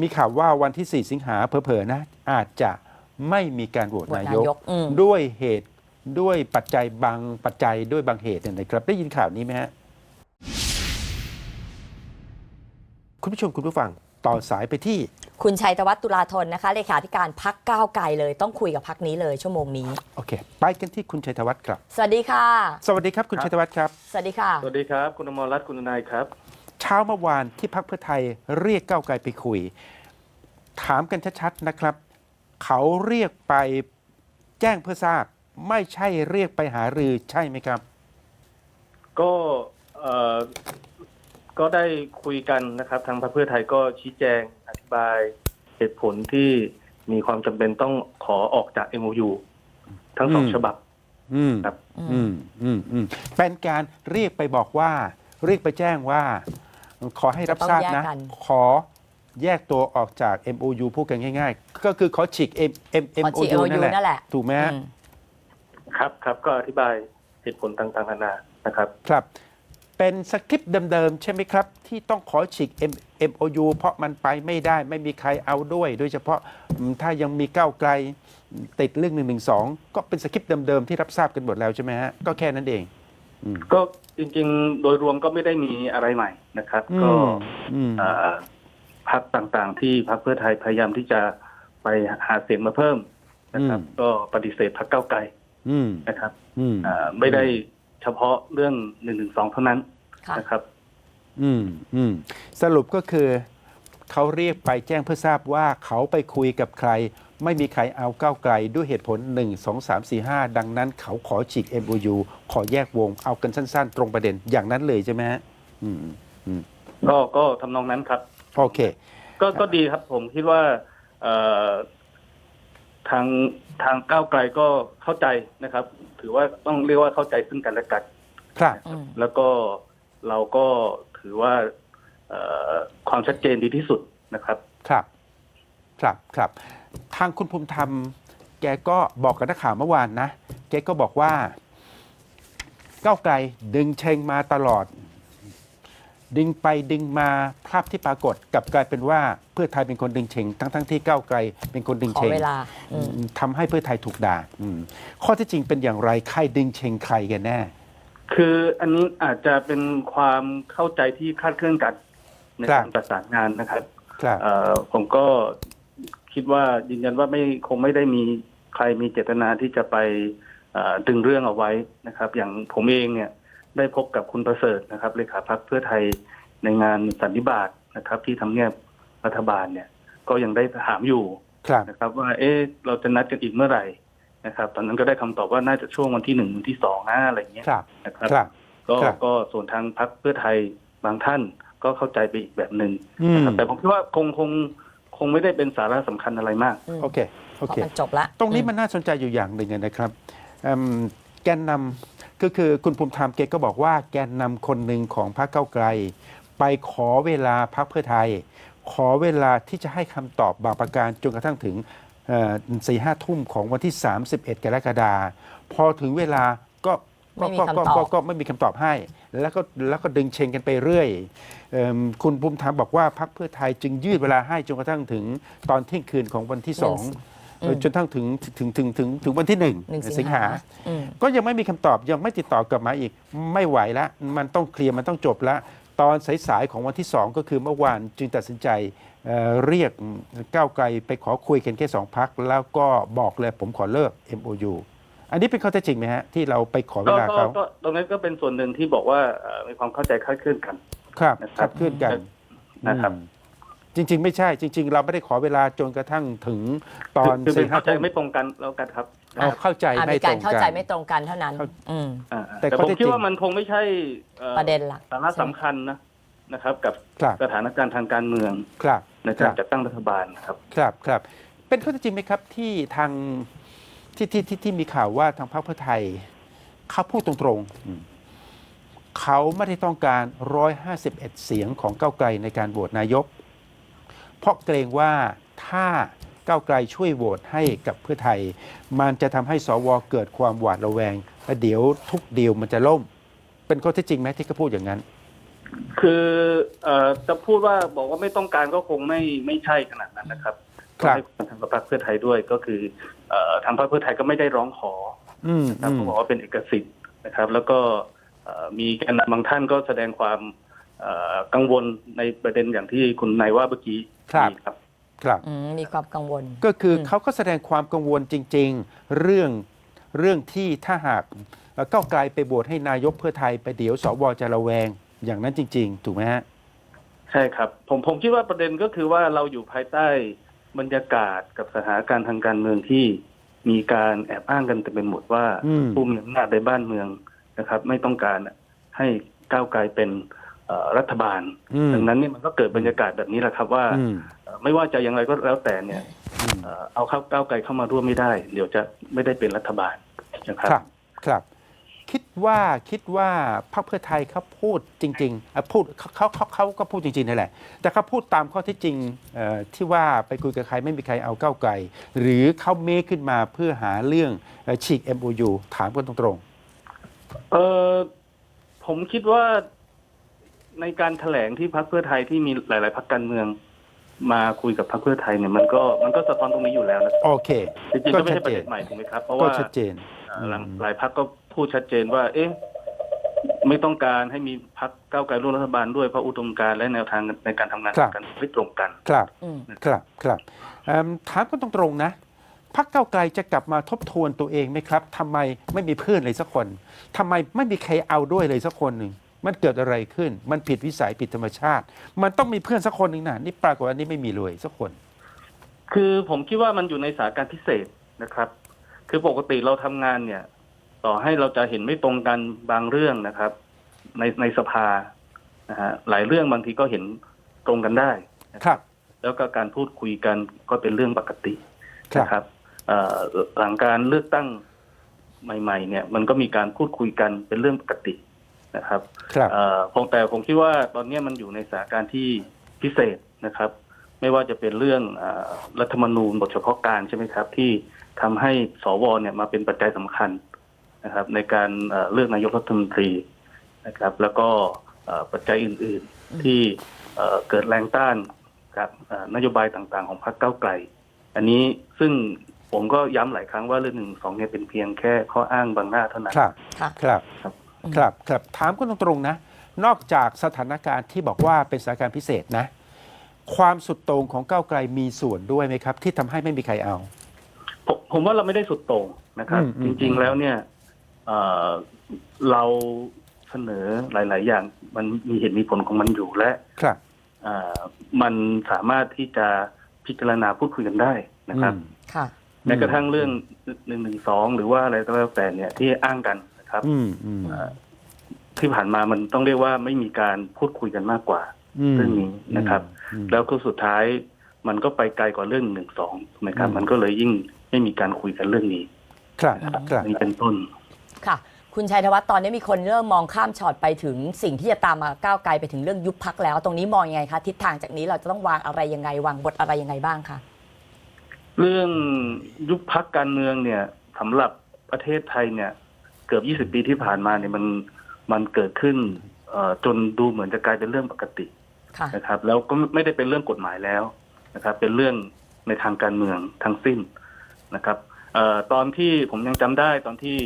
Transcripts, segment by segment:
มีข่าวว่าวันที่ 4 สิงหาเผลอๆนะ อาจจะไม่มีการโหวตโหวตนายกนายกอืมด้วยเหตุด้วยปัจจัยบางปัจจัยด้วยบางเหตุเนี่ยนะครับ ได้ยินข่าวนี้ไหมฮะ คุณผู้ชมคุณผู้ฟังต่อสายไปที่ คุณชัยธวัฒน์ตุลาธนนะคะเลขาธิการพักก้าวไกลเลยต้องคุยกับพักนี้เลยชั่วโมงนี้ โอเค ไปกันที่คุณชัยธวัฒน์ครับ สวัสดีค่ะ สวัสดีครับคุณชัยธวัฒน์ครับ สวัสดีค่ะ สวัสดีครับ คุณอมรรัตน์คุณนายครับ เช้าเมื่อวานที่พักเพื่อไทยเรียกก้าวไกลไปคุย ถามกันชัดๆนะครับ เขาเรียกไปแจ้งเพื่อทราบ ไม่ใช่เรียกไปหารือใช่ไหมครับ ก็เอ่อก็ได้คุยกันนะครับ ทางพรรคเพื่อไทยก็ชี้แจงอธิบายเหตุผลที่มีความจำเป็นต้องขอออกจาก MOU ทั้งสองอืม ฉบับ อืมครับ อืมอืมอืมเป็นการเรียกไปบอกว่า เรียกไปแจ้งว่า ขอให้รับทราบนะ จะต้องแยกกัน ขอแยกตัวออกจาก MOU พูดกันง่าย ๆ ก็คือขอฉีก M M ขอฉีก MOU MOU นั่นแหละนั่นแหละ ถูกไหมฮะ อืม ครับครับก็อธิบายเหตุผลต่างๆนานานะครับ ครับ เป็นสคริปต์เดิมๆ ใช่ไหมครับ ที่ต้องขอฉีก M MOU เพราะมันไปไม่ได้ไม่มีใครเอาด้วย โดยเฉพาะอืมถ้ายังมีก้าวไกลติดเรื่อง1นึก็เป็นสคริปต์เดิมๆ ที่รับทราบกันหมดแล้วใช่ไหมฮะ ก็แค่นั้นเองอืม ก็จริง ๆ โดยรวมก็ไม่ได้มีอะไรใหม่นะครับ ก็อืมเอ่อพักต่างๆ ที่พักเพื่อไทยพยายามที่จะไปหาเสียงมาเพิ่มนะครับ ก็ปฏิเสธพักเก้าวไกลอืมนะครับอืมเอ่อไม่ได้เฉพาะเรื่องหนึ่งหนึ่งสองเท่านั้นค่ะนะครับ อืมอืมสรุปก็คือ เขาเรียกไปแจ้งเพื่อทราบว่าเขาไปคุยกับใคร ไม่มีใครเอาก้าวไกลด้วยเหตุผล 1 2 3 4 5 ดังนั้นเขาขอฉีก MOU ขอแยกวงเอากันสั้น ๆ ตรงประเด็นอย่างนั้นเลยใช่ไหมฮะอืมอืมก็ก็ทำนองนั้นครับ โอเค ก็ก็ดีครับผมคิดว่าเอ่อทางทางก้าวไกลก็เข้าใจนะครับ ถือว่าต้องเรียกว่าเข้าใจซึ่งกันและกันครับอืมแล้วก็เราก็ถือว่าเอ่อความชัดเจนดีที่สุดนะครับ ครับ ครับครับทางคุณภูมิธรรม แกก็บอกกับนักข่าวเมื่อวานนะ แกก็บอกว่า ก้าวไกลดึงเชงมาตลอด ดึงไปดึงมาภาพที่ปรากฏกลับกลายเป็นว่าเพื่อไทยเป็นคนดึงเชงทั้งทั้งๆที่ก้าวไกลเป็นคนดึงขอเชงเวลาอืมทำให้เพื่อไทยถูกด่าอืมข้อที่จริงเป็นอย่างไรใครดึงเชงใครกันแน่ คืออันนี้อาจจะเป็นความเข้าใจที่คลาดเคลื่อนกันในครับ การประสานงานนะครับครับ เอ่อผมก็ คิดว่ายืนยันว่าไม่คงไม่ได้มีใครมีเจตนาที่จะไปเอ่อดึงเรื่องเอาไว้นะครับ อย่างผมเองเนี่ยได้พบกับคุณประเสริฐนะครับเลขาพักเพื่อไทยในงานสันนิบาตนะครับ ที่ทำเนียบรัฐบาลเนี่ย ก็ยังได้ถามอยู่ครับนะครับ ว่าเอ๊ะเราจะนัดกันอีกเมื่อไหร่นะครับ ตอนนั้นก็ได้คำตอบว่าน่าจะช่วงวันที่หนึ่งวันที่สองนะอะไรอย่างเงี้ยครับนะครับครับก็ครับก็ส่วนทางพักเพื่อไทยบางท่านก็เข้าใจไปอีกแบบหนึ่งอืมนะครับแต่ผมคิดว่าคงคง คงไม่ได้เป็นสาระสำคัญอะไรมากอืมโอเคโอเพราะเค มันจบละ ตรงนี้อืมันน่าสนใจอยู่อย่างหนึ่งนะครับเอิ่มแกนนำก็คือคุณภูมิธรรมเกก็บอกว่าแกนนำคนหนึ่งของพรรคเก้าวไกล ไปขอเวลาพรรคเพื่อไทย ขอเวลาที่จะให้คำตอบบางประการจนกระทั่งถึงสี่ห้าทุ่มของวันที่ 31 กรกฎาคมพอถึงเวลาก็ ไม่มีก็คำก็ตอบก็ก็ไม่มีคำตอบให้ แล้วก็แล้วก็ดึงเชงกันไปเรื่อยเอิ่มคุณภูมิธรรมบอกว่าพรรคเพื่อไทยจึงยืดเวลาให้จนกระทั่งถึงตอนเที่ยงคืนของวันที่สองเอ่อจนทั้งถึงถึงถึงถึงถึงวันที่หนึ่งหนึ่งสิสิงงหาหาอืมก็ยังไม่มีคำตอบยังไม่ติดต่อกลับมาอีกไม่ไหวละ มันต้องเคลียร์มันต้องจบละ ตอนสายๆของวันที่สองก็คือเมื่อวานจึงตัดสินใจเอ่อเรียกก้าวไกลไปขอคุยกันแค่สองพักแล้วก็บอกเลยผมขอเลิก MOU อันนี้เป็นข้อเท็จจริงไหมฮะที่เราไปขอเวก็ลาก็เขาก็ตรงนั้นก็เป็นส่วนหนึ่งที่บอกว่าเอ่อมีความเข้าใจคลาดเคลื่อนกัน ครับนะครับขับเคลื่อนกันนะครับ อืมจริง ๆ ไม่ใช่ จริง ๆ เราไม่ได้ขอเวลาจนกระทั่งถึงตอนคือเป็สี่นห้าเข้าใจทุ่มไม่ตรงกันแล้วกันครับเอาเข้าใจอะไม่มีตการรงเข้ากัใจนไม่ตรงกันเท่านั้น เข้า อืม อ่าแต่แต่ข้อผมเท็จคิดจริงว่ามันคงไม่ใช่อ่อประเด็นหลัก สาระสำคัญนะนะครับ กับครับสถานการณ์ทางการเมืองครับ ในครัการบจัดตั้งรัฐบาลนะครับ ครับครับเป็นข้อเท็จจริงไหมครับที่ทาง ที่ที่ที่ที่มีข่าวว่าทางพรรคเพื่อไทยเขาพูดตรงๆเขาไม่ได้ต้องการ 151 เสียงของก้าวไกลในการโหวตนายก เพราะเกรงว่าถ้าก้าวไกลช่วยโหวตให้กับเพื่อไทย มันจะทำให้สวเกิดความหวาดระแวงและเดี๋ยวทุกเดียวมันจะล่ม เป็นข้อเท็จจริงไหมที่เขาพูดอย่างนั้น คืออจะพูดว่าบอกว่าไม่ต้องการก็คงไม่ไม่ใช่ขนาดนั้นนะครับ ครับก็ให้ความทางกับพรรคเพื่อไทยด้วยก็คือเอ่อทางพรรคเพื่อไทยก็ไม่ได้ร้องขออืมนะครับอืมก็บอกว่าเป็นเอกสิทธิ์นะครับ แล้วก็เอ่อมีแกนนำบางท่านก็แสดงความเอ่อกังวลในประเด็นอย่างที่คุณนายว่าเมื่อกี้ครับนี่ครับครับอืมมีความกังวล ก็คืออมเขาก็แสดงความกังวลจริง ๆ เรื่องเรื่องที่ถ้าหากเอ่อก้าวไกลไปโหวตให้นายกเพื่อไทยไปเดี๋ยวสวจะระแวงอย่างนั้นจริง ๆ ถูกไหมฮะ ใช่ครับ ผมผมคิดว่าประเด็นก็คือว่าเราอยู่ภายใต้ บรรยากาศกับสถานการณ์ทางการเมืองที่มีการแอบอ้างกันเต็มไปหมดว่าอืมผู้มีอำนาจในบ้านเมืองนะครับ ไม่ต้องการให้ก้าวไกลเป็นเอ่อรัฐบาลอืมดังนั้นเนี่ยมันก็เกิดบรรยากาศแบบนี้แหละครับว่าอืมเอ่อไม่ว่าจะอย่างไรก็แล้วแต่เนี่ยอืมเอ่อเอาเข้าก้าวไกลเข้ามาร่วมไม่ได้ เดี๋ยวจะไม่ได้เป็นรัฐบาลนะครับ ครับ ครับคิดว่าคิดว่าพรรคเพื่อไทยเขาพูดจริงๆอะพูดเขาเขาเขาเขาก็พูดจริงๆนั่นแหละ แต่เขาพูดตามข้อเที่จริงเอ่อที่ว่าไปคุยกับใครไม่มีใครเอาก้าวไกลหรือเขาเมคขึ้นมาเพื่อหาเรื่องเอ่อฉีก MOU ถามกันตรงเออผมคิดว่าในการแถลงที่พรรคเพื่อไทยที่มีหลาย ๆพรรคการเมือง มาคุยกับพรรคเพื่อไทยเนี่ยมันก็มันก็สะท้อนตรงนี้อยู่แล้วนะๆ โอเค จริงๆก็ไม่ใช่ก็ชัดประเจนเด็นใหม่ถูกไหมครับเพราะก็ว่าชัดเจนเอ่อหลังหลายพรรคก็ พูดชัดเจนว่า เอ๊ะไม่ต้องการให้มีพรรคก้าวไกลร่วมรัฐบาลด้วยเพราะอุดมการณ์และแนวทางในการทำงานครับ กันไม่ตรงกัน ครับอืมครับครับเอิ่มถามกันตรงๆนะพักเก้าวไกลจะกลับมาทบทวนตัวเองไหมครับทำไมไม่มีเพื่อนเลยสักคนทำไมไม่มีใครเอาด้วยเลยสักคนหนึ่งมันเกิดอะไรขึ้น มันผิดวิสัยผิดธรรมชาติ มันต้องมีเพื่อนสักคนหนึ่งนะนี่ปรากฏว่านี่ไม่มีเลยสักคน คือผมคิดว่ามันอยู่ในสถานการณ์พิเศษนะครับ คือปกติเราทำงานเนี่ย ต่อให้เราจะเห็นไม่ตรงกันบางเรื่องนะครับ ในในสภานะฮะหลายเรื่องบางทีก็เห็นตรงกันได้นะครับ แล้วก็การพูดคุยกันก็เป็นเรื่องปกติครับนะครับเอ่อหลังการเลือกตั้งใหม่ ๆ เนี่ย มันก็มีการพูดคุยกันเป็นเรื่องปกตินะครับครับเอ่อผมแต่ผมคิดว่าตอนนี้มันอยู่ในสถานการณ์ที่พิเศษนะครับ ไม่ว่าจะเป็นเรื่องเออรัฐธรรมนูญบทเฉพาะการใช่ไหมครับ ที่ทำให้สวเนี่ยมาเป็นปัจจัยสำคัญ นะครับ ในการเอ่อเลือกนายกรัฐมนตรีนะครับ แล้วก็เอ่อปัจจัยอื่น ๆ ที่เอ่อเกิดแรงต้านกับเอ่อนโยบายต่างๆ ของพรรคก้าวไกล อันนี้ซึ่งผมก็ย้ำหลายครั้งว่าเรื่องหนึ่งสองเนี่ยเป็นเพียงแค่ข้ออ้างบางหน้าเท่านั้นครับค่ะครับครับครับครับถามกันตรงๆนะ นอกจากสถานการณ์ที่บอกว่าเป็นสถานการณ์พิเศษนะ ความสุดโต่งของก้าวไกลมีส่วนด้วยไหมครับ ที่ทำให้ไม่มีใครเอา ผมผมว่าเราไม่ได้สุดโต่งนะครับอืมอืจมริงๆแล้วเนี่ย เอ่อเราเสนอหลาย ๆ อย่าง มันมีเหตุมีผลของมันอยู่และครับ เอ่อมันสามารถที่จะพิจารณาพูดคุยกันได้นะครับอืมค่ะ แม้กระทั่งเรื่องหนึ่งหนึ่งสองหรือว่าอะไรก็แล้วแต่เนี่ยที่อ้างกันนะครับอืมอืมเอ่อที่ผ่านมามันต้องเรียกว่าไม่มีการพูดคุยกันมากกว่า มเรื่องนี้นะครับ อืมแล้วก็สุดท้ายมันก็ไปไกลกว่าเรื่องหนึ่งสองนะครับอืมมันก็เลยยิ่งไม่มีการคุยกันเรื่องนี้ครับนะครับครับ นี่เป็นต้น ค่ะ คุณชัยธวัฒน์ตอนนี้มีคนเริ่มมองข้ามช็อตไปถึงสิ่งที่จะตามมาก้าวไกลไปถึงเรื่องยุบพักแล้ว ตรงนี้มองยังไงคะทิศทางจากนี้เราจะต้องวางอะไรยังไงวางบทอะไรยังไงบ้างคะเรื่องยุบพักการเมืองเนี่ยสำหรับประเทศไทยเนี่ย เกือบ 20 ปีที่ผ่านมาเนี่ยมันมันเกิดขึ้นเอ่อจนดูเหมือนจะกลายเป็นเรื่องปกติค่ะนะครับ แล้วก็ไม่ได้เป็นเรื่องกฎหมายแล้วนะครับ เป็นเรื่องในทางการเมืองทั้งสิ้นนะครับเอ่อตอนที่ผมยังจำได้ตอนที่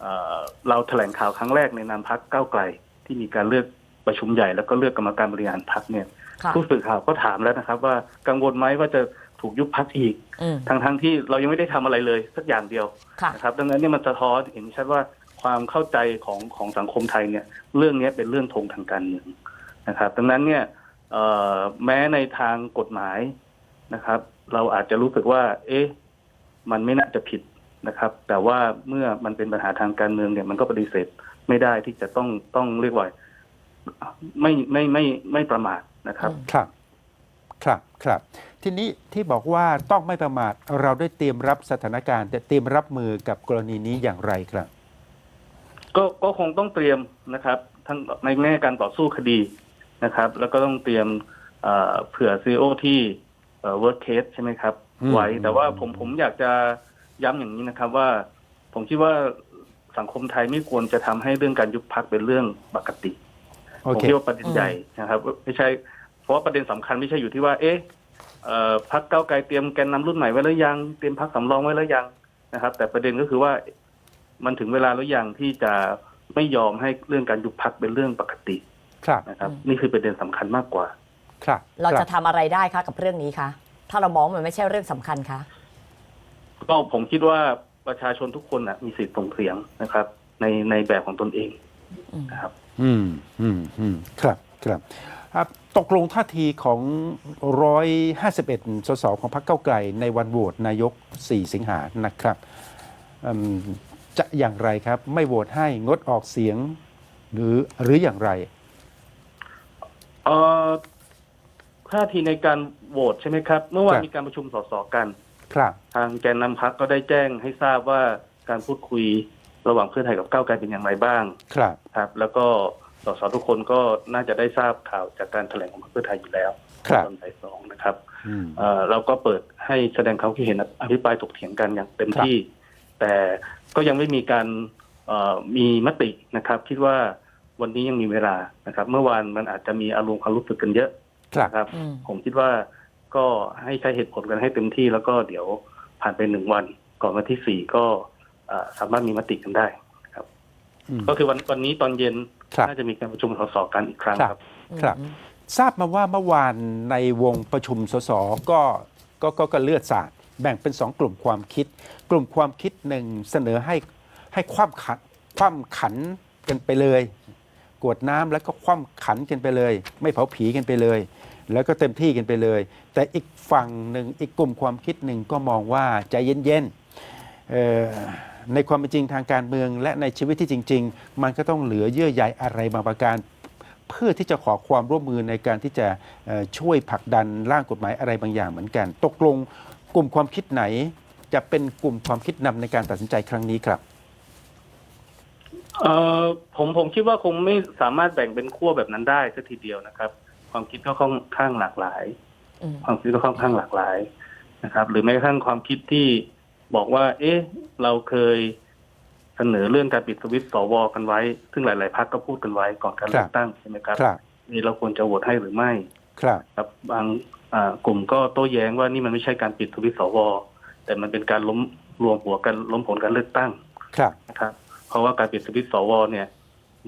เอ่อเราแถลงข่าวครั้งแรกในนามพักก้าวไกล ที่มีการเลือกประชุมใหญ่แล้วก็เลือกกรรมการบริหารพักเนี่ยค่ะผู้สื่อข่าวก็ถามแล้วนะครับ ว่ากังวลไหมว่าจะถูกยุบพักอีกอืมทั้งทั้งๆที่เรายังไม่ได้ทำอะไรเลยสักอย่างเดียวค่ะนะครับ ดังนั้นเนี่ยมันสะท้อนเห็นชัดว่าความเข้าใจของของสังคมไทยเนี่ย เรื่องนี้เป็นเรื่องธงทางการเมืองนะครับ ดังนั้นเนี่ยเอ่อแม้ในทางกฎหมายนะครับ เราอาจจะรู้สึกว่า เอ๊ะ มันไม่น่าจะผิด นะครับ แต่ว่าเมื่อมันเป็นปัญหาทางการเมืองเนี่ยมันก็ปฏิเสธไม่ได้ที่จะต้องต้องเรียกว่าไม่ไม่ไม่ไม่ประมาทนะครับอืมครับ ครับ ครับ ทีนี้ที่บอกว่าต้องไม่ประมาทเราได้เตรียมรับสถานการณ์แต่เตรียมรับมือกับกรณีนี้อย่างไรครับ ก็ก็คงต้องเตรียมนะครับ ทั้งในแง่การต่อสู้คดีนะครับ แล้วก็ต้องเตรียมเอ่อเผื่อซีโอที่เอ่อ worst case ใช่ไหมครับอืมไว้แต่ว่าอืมผมผมอยากจะ ย้ำอย่างนี้นะครับว่า ผมคิดว่าสังคมไทยไม่ควรจะทำให้เรื่องการยุบพักเป็นเรื่องปกติโอผมเคคิดว่าประเด็นใหญ่นะครับ ไม่ใช่ เพราะว่าประเด็นสำคัญไม่ใช่อยู่ที่ว่า เอ๊ะเอ่อพักเก้าวไกลเตรียมแกนนำรุ่นใหม่ไว้แล้วยังเตรียมพักสำรองไว้แล้วยังนะครับ แต่ประเด็นก็คือว่ามันถึงเวลาแล้วยังที่จะไม่ยอมให้เรื่องการยุบพักเป็นเรื่องปกติ ครับนะครับ นี่คือประเด็นสำคัญมากกว่า ครับ เราคจะบทำอะไรได้คะกับเรื่องนี้คะถ้าเรามองมันไม่ใช่เรื่องสำคัญคะ ก็ผมคิดว่าประชาชนทุกคนนะมีสิทธิ์ส่งเสียงนะครับ ในในแบบของตนเองนะครับ อืมอืมอืมครับครับอะตกลงท่าทีของ 151 สสของพรรคเก้าวไกล ในวันโหวตนายก 4 สิงหานะครับอืมจะอย่างไรครับ ไม่โหวตให้งดออกเสียง หรือหรืออย่างไร เอ่อท่าทีในการโหวตใช่ไหมครับ เมื่อวาคนรับ มีการประชุมสสกัน ครับ ทางแกนนำพักก็ได้แจ้งให้ทราบว่าการพูดคุยระหว่างเพื่อไทยกับก้าวไกลเป็นอย่างไรบ้าง ครับ ครับ แล้วก็สสทุกคนก็น่าจะได้ทราบข่าวจากการแถลงของพรรคเพื่อไทยอยู่แล้วครับตอนบ่ายสองนะครับอืมเอ่อเราก็เปิดให้แสดงความคิดเห็นอภิปรายถกเถียงกันอย่างเต็มครับที่ แต่ก็ยังไม่มีการเอ่อมีมตินะครับ คิดว่าวันนี้ยังมีเวลานะครับ เมื่อวานมันอาจจะมีอารมณ์ความรู้สึกกันเยอะครับนะครับอืมผมคิดว่า ก็ให้ใช้เหตุผลกันให้เต็มที่ แล้วก็เดี๋ยวผ่านไปหนึ่งวัน ก่อนวันที่สี่ก็เอ่อสามารถมีมติกันได้อืมก็คือวันวันนี้ตอนเย็นครับน่าจะมีการประชุมสสกันอีกครั้งครับ ครับครับทราบมาว่าเมื่อวานในวงประชุมสสก็ก็ก็ก็เลือดสาดแบ่งเป็นสองกลุ่มความคิด กลุ่มความคิดหนึ่งเสนอให้ให้คว่ำขันคว่ำขันกันไปเลย กวดน้ำแล้วก็คว่ำขันกันไปเลย ไม่เผาผีกันไปเลย แล้วก็เต็มที่กันไปเลย แต่อีกฝั่งหนึ่งอีกกลุ่มความคิดหนึ่งก็มองว่าใจเย็นๆเอ่อในความเป็นจริงทางการเมือง และในชีวิตที่จริง ๆ มันก็ต้องเหลือเยื่อใยอะไรบางประการเพื่อที่จะขอความร่วมมือในการที่จะช่วยผลักดันร่างกฎหมายอะไรบางอย่างเหมือนกัน ตกลงกลุ่มความคิดไหนจะเป็นกลุ่มความคิดนำในการตัดสินใจครั้งนี้ครับเออผมผมคิดว่าคงไม่สามารถแบ่งเป็นขั้วแบบนั้นได้สักทีเดียวนะครับ ความคิดก็ค่อนข้างหลากหลายอืมความคิดก็ค่อนข้างหลากหลายนะครับ หรือแม้กระทั่งความคิดที่บอกว่า เอ๊ะ เราเคยเสนอเรื่องการปิดสวิตช์สวกันไว้ ซึ่งหลาย ๆพรรคก็พูดกันไว้ก่อนการเลือกตั้งใช่ไหมครับครับนี่เราควรจะโหวตให้หรือไม่ครับครับบางอ่ากลุ่มก็โต้แย้งว่านี่มันไม่ใช่การปิดสวิตช์สวแต่มันเป็นการล้มรวมหัวกันล้มผลการเลือกตั้งครับนะครับ เพราะว่าการปิดสวิตช์สวเนี่ย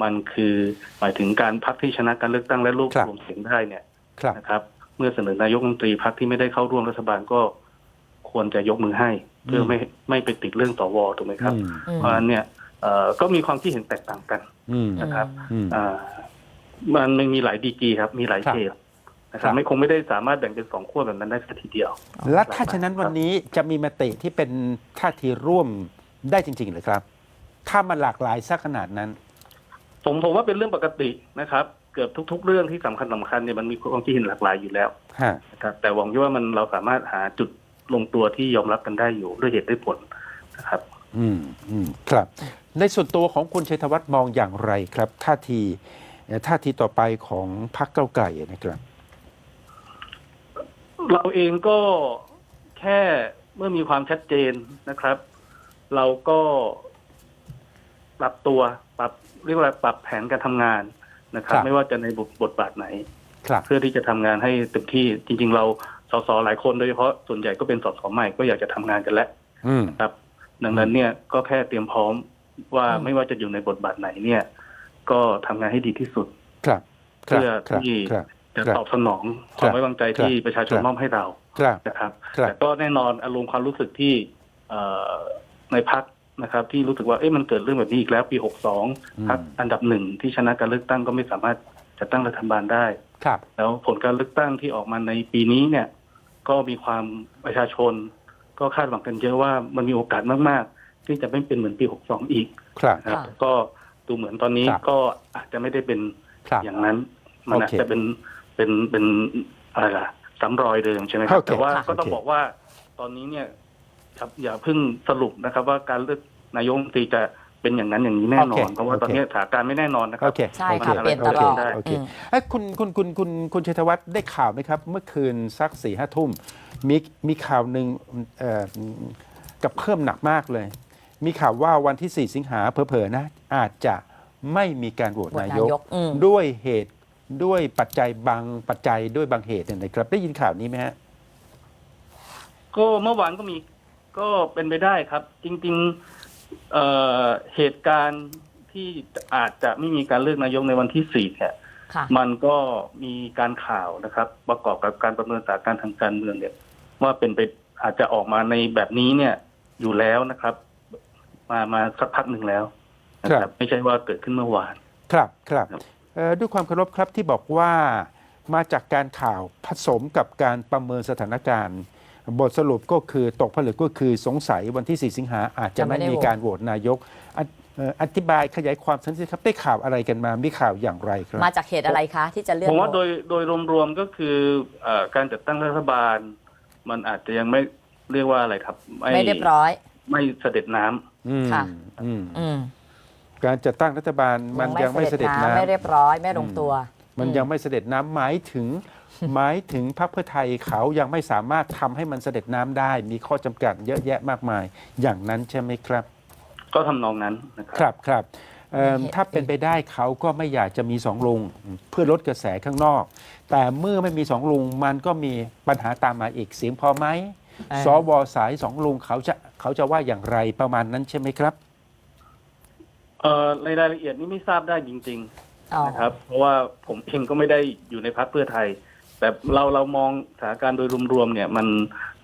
มันคือหมายถึงการพักที่ชนะการเลือกตั้งและรวบครับรวมเสียงได้เนี่ยครับนะครับ เมื่อเสนอนายกรัฐมนตรีพักที่ไม่ได้เข้าร่วมรัฐบาลก็ควรจะยกมือให้ เพื่ออืมไม่ไม่ไปติดเรื่องสวถูกไหมครับอืมอืมเพราะฉะนั้นเนี่ยเอ่อก็มีความคิดเห็นแตกต่างกันอืมนะครับอืมอ่ามันมันมีหลายดีกรีครับ มีหลายครับเฉดนะคครัรับบไม่คงไม่ได้สามารถแบ่งเป็นสองขั้วแบบนั้นได้สักทีเดียว และถ้าฉะนั้นวันนี้จะมีมติที่เป็นท่าทีร่วมได้จริงๆหรือครับ ถ้ามันหลากหลายสักขนาดนั้น ผมผมว่าเป็นเรื่องปกตินะครับ เกือบทุก ๆ เรื่องที่สำคัญสำคัญเนี่ยมันมีความคิดเห็นหลากหลายอยู่แล้วฮะนะครับแต่หวังว่ามันเราสามารถหาจุดลงตัวที่ยอมรับกันได้อยู่ด้วยเหตุด้วยผลนะครับ อืมอืมครับ ในส่วนตัวของคุณชัยธวัฒน์มองอย่างไรครับท่าทีเอ่อท่าทีต่อไปของพรรคเก้าวไกลนะครับ เราเองก็แค่เมื่อมีความชัดเจนนะครับ เราก็ปรับตัวปรับ เรียกว่าปรับแผนการทำงานนะครับครับ ไม่ว่าจะในบทบทบาทไหนครับเพื่อที่จะทำงานให้เต็มที่จริง ๆ เราสสหลายคนโดยเฉพาะส่วนใหญ่ก็เป็นสสใหม่ก็อยากจะทำงานกันแล้วอืมครับ ดังนั้นเนี่ยก็แค่เตรียมพร้อมว่าอืมไม่ว่าจะอยู่ในบทบาทไหนเนี่ย ก็ทำงานให้ดีที่สุดครับครับเพื่อครับที่ครับจะครับตอบสนองคครัวามบไว้วางใจที่ประชาชนครับมอบให้เราครับนะครับครับแต่ก็แน่นอนอารมณ์ความรู้สึกที่เอ่อในพัก นะครับ ที่รู้สึกว่าเอ๊ะมันเกิดเรื่องแบบนี้อีกแล้วปี 62พักอันดับหนึ่งที่ชนะการเลือกตั้งก็ไม่สามารถจะตั้งรัฐบาลได้ครับแล้วผลการเลือกตั้งที่ออกมาในปีนี้เนี่ย ก็มีความประชาชน ก็คาดหวังกันเยอะว่ามันมีโอกาสมาก ๆ ที่จะไม่เป็นเหมือนปี 62 อีกครับนะครับค่ะก็ดูเหมือนตอนนี้ครับก็อาจจะไม่ได้เป็นครับอย่างนั้น มันอาจโอเคจะเป็นเป็นเป็นอะไรล่ะซ้ำรอยเดิมใช่ไหมครับโอเคแต่ว่าค่ะก็ต้องโอเคบอกว่าตอนนี้เนี่ย ครับอย่าเพิ่งสรุปนะครับ ว่าการเลือกนายกรัฐมนตรีจะเป็นอย่างนั้นอย่างนี้แน่นอนเพราะว่าตอนนี้สถานการณ์ไม่แน่นอนนะครัโอบ เคใช่โอค่ะเคเปลี่ยนตลอดได้โอเคอืม เอ้ยคุณคุณคุณคุณคุณชัยธวัฒน์ได้ข่าวไหมครับ เมื่อคืนสักสี่ห้าทุ่มมีมีข่าวหนึ่งเอ่อกับเพิ่มหนักมากเลย มีข่าวว่าวันที่ 4 สิงหาเผลอๆนะ อาจจะไม่มีการโหวตโหวตนานายยกอืม ด้วยเหตุด้วยปัจจัยบางปัจจัยด้วยบางเหตุเนี่ยนะครับ ได้ยินข่าวนี้ไหมฮะ ก็เมื่อวานก็มี ก็เป็นไปได้ครับ จริงๆเอ่อเหตุการณ์ที่อาจจะไม่มีการเลือกนายกในวันที่สี่เนี่ยค่ะ มันก็มีการข่าวนะครับ ประกอบกับการประเมินสถานการณ์ทางการเมืองเนี่ย ว่าเป็นไปอาจจะออกมาในแบบนี้เนี่ยอยู่แล้วนะครับ มามาสักพักหนึ่งแล้วนะคครัรับ บ ไม่ใช่ว่าเกิดขึ้นเมื่อวาน ครับครับครับ เอ่อด้วยความเคารพครับที่บอกว่ามาจากการข่าวผสมกับการประเมินสถานการณ์ บทสรุปก็คือตกผลึกก็คือสงสัยวันที่ 4 สิงหาอาจจะจะไม่ไม่ได้มีโหวตการโหวตนายกอธิเอ่ออธิบายขยายความสักนิดครับได้ข่าวอะไรกันมามีข่าวอย่างไรครับ มาจากเหตุอะไรคะที่จะเลือกผมว่าโหวตโดยโดยรวมๆก็คือเออการจัดตั้งรัฐบาล มันอาจจะยังไม่เรียกว่าอะไรครับ ไม่เรียบร้อย ไม่เสด็จน้ำอืมค่ะอืมอืมการจัดตั้งรัฐบาลมันยังไม่เสด็จน้ไม่เรียบร้อย ไม่ลงตัวำมันยังไม่เสด็จน้ำหมายถึง หมายถึงพรรคเพื่อไทยเขายังไม่สามารถทำให้มันเสด็จน้ำได้ มีข้อจำกัดเยอะแยะมากมาย อย่างนั้นใช่ไหมครับ ก็ทำนองนั้นนะคครับรับครับเอิ่มเหตุถ้าเป็นไปได้เขาก็ไม่อยากจะมีสองลุงเพื่อลดกระแสข้างนอก แต่เมื่อไม่มีสองลุงมันก็มีปัญหาตามมาอีกเสียงพอไหมเออสวสายสองลุงเขาจะเขาจะว่าอย่างไรประมาณนั้นใช่ไหมครับเอ่อในรายละเอียดนี้ไม่ทราบได้จริงอ๋อๆนะครับ เพราะว่าผมเองก็ไม่ได้อยู่ในพรรคเพื่อไทย แต่เราเรามองสถานการณ์โดยรวมๆเนี่ยมัน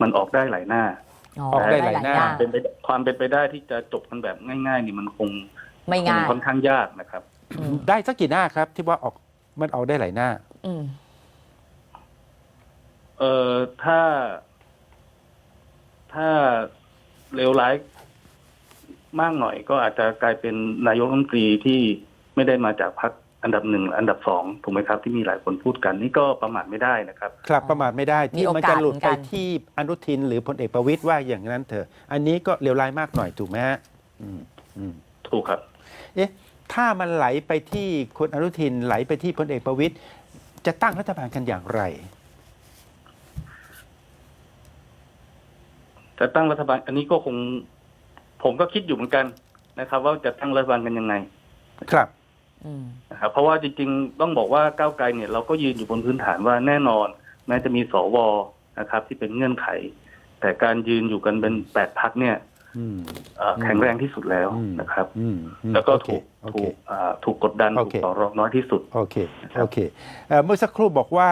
มันออกได้หลายหน้าออกได้หลายหน้าอย่งเป็นไปความเป็นไปได้ที่จะจบกันแบบง่าย ๆ นี่มันคงไม่ง่ายคงค่อนข้างยากนะครับอืมได้สักกี่หน้าครับ ที่ว่าออกมันออกได้หลายหน้าอืมเอ่อถ้า ถ้าเลวร้ายมากหน่อยก็อาจจะกลายเป็นนายกรัฐมนตรีที่ไม่ได้มาจากพรรค อันดับหนึ่งอันดับสองถูกไหมครับที่มีหลายคนพูดกันนี่ก็ประมาทไม่ได้นะครับ ครับประมาทไม่ได้มีที่โอมันกาสจะหลุดเหมืไปอนกันที่อนุทินหรือพลเอกประวิตยว่าอย่างนั้นเถอะ อันนี้ก็เลวร้ายมากหน่อยถูกไหมฮะอืมอืมถูกครับ เอ๊ะถ้ามันไหลไปที่คุณอนุทินไหลไปที่พลเอกประวิตยจะตั้งรัฐบาลกันอย่างไร จะตั้งรัฐบาล อันนี้ก็คง ผมก็คิดอยู่เหมือนกันนะครับ ว่าจะตั้งรัฐบาลกันยังไง ครับอืม นะครับเพราะว่าจริงๆ ต้องบอกว่าก้าวไกลเนี่ยเราก็ยืนอยู่บนพื้นฐานว่าแน่นอนแม้จะมีสวนะครับ ที่เป็นเงื่อนไข แต่การยืนอยู่กันเป็นแปดพักเนี่ยอืมเอ่อแข็งแรงที่สุดแล้วอืมนะครับอืมอืมแล้วก็โอเคถูกโอเคถูกอ่าถูกกดดันโอถูกเคต่อรองน้อยที่สุด โอเคครับโอเคเอ่อเมื่อสักครู่บอกว่า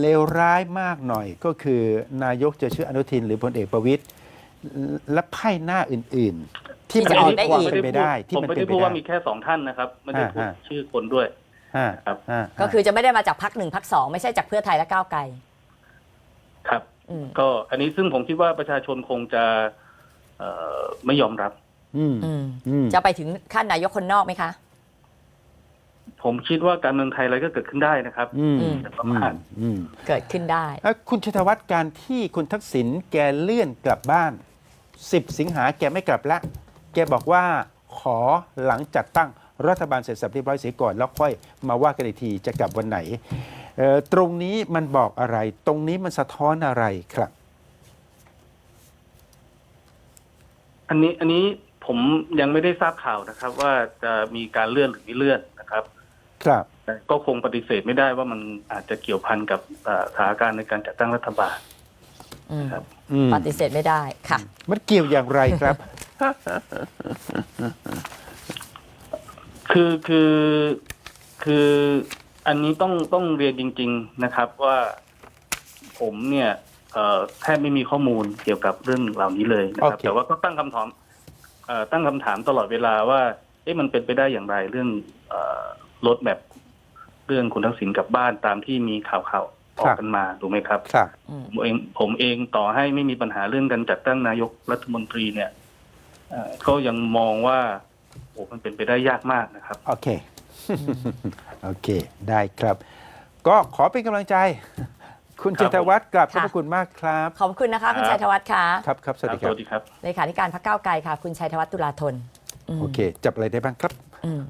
เลวร้ายมากหน่อยก็คือนายกจะชื่ออนุทินหรือพลเอกประวิตยและไพ่หน้าอื่นๆ ที่มันที่จะออกมีได้ความอีก เป็นไปได้ที่ผมมันไม่เป็ได้นไปพูดได้ว่ามีแค่สองท่านนะครับไม่ได้พูดอ่าฮะชื่อคนด้วย อ่าครับอ่าก็คือจะไม่ได้มาจากพักหนึ่งพักสองไม่ใช่จากเพื่อไทยและก้าวไกลครับ อืมก็อันนี้ซึ่งผมคิดว่าประชาชนคงจะเอ่อไม่ยอมรับ อืมอืมอืมจะไปถึงขั้นนายกคนนอกไหมคะ ผมคิดว่าการเมืองไทยอะไรก็เกิดขึ้นได้นะครับ อืมอืม ประมาณ อืมเกิดขึ้นได้ เอ่อคุณชัยธวัฒน์การที่คุณทักษิณแกเลื่อนกลับบ้าน 10 สิงหาแกไม่กลับละ แกบอกว่าขอหลังจัดตั้งรัฐบาลเสร็จสับเรียบร้อยเสียก่อน แล้วค่อยมาว่ากันอีกทีจะกลับวันไหนเอ่อตรงนี้มันบอกอะไร ตรงนี้มันสะท้อนอะไรครับ อันนี้อันนี้ผมยังไม่ได้ทราบข่าวนะครับ ว่าจะมีการเลื่อนหรือไม่เลื่อนนะครับ ครับแต่ก็คงปฏิเสธไม่ได้ว่ามันอาจจะเกี่ยวพันกับเอ่อสถานการณ์ในการจัดตั้งรัฐบาลอืม ครับอืมปฏิเสธไม่ได้ค่ะ มันเกี่ยวอย่างไรครับ คือคือคืออันนี้ต้องต้องเรียนจริง ๆนะครับว่าผมเนี่ยเอ่อแทบไม่มีข้อมูลเกี่ยวกับเรื่องเหล่านี้เลยนะครับโอเคแต่ว่าก็ตั้งคำถามเอ่อตั้งคำถามตลอดเวลาว่าเอ๊ะมันเป็นไปได้อย่างไรเรื่องรถแบบเรื่องคุณทักษิณกลับบ้านตามที่มีข่าวข่าวๆ ออกกันมาถูกไหมครับครับอืมผมเองผมเองต่อให้ไม่มีปัญหาเรื่องการจัดตั้งนายกรัฐมนตรีเนี่ยเอ่อก็ยังมองว่าโอ้มันเป็นไปได้ยากมากนะครับ โอเค โอเค ได้ครับ ก็ขอเป็นกำลังใจ คุณครัชับยธวัฒน์กลับขอบค่ะพระคุณมากครับ ขอบคุณนะคะ คุณชัยธวัฒน์ค่ะครับครับสวัสดีครับสวัสดีครับเลขาธิการพรรคก้าวไกลค่ะ คุณชัยธวัฒน์ตุลาธนอืมโอเค จับอะไรได้บ้างครับอืม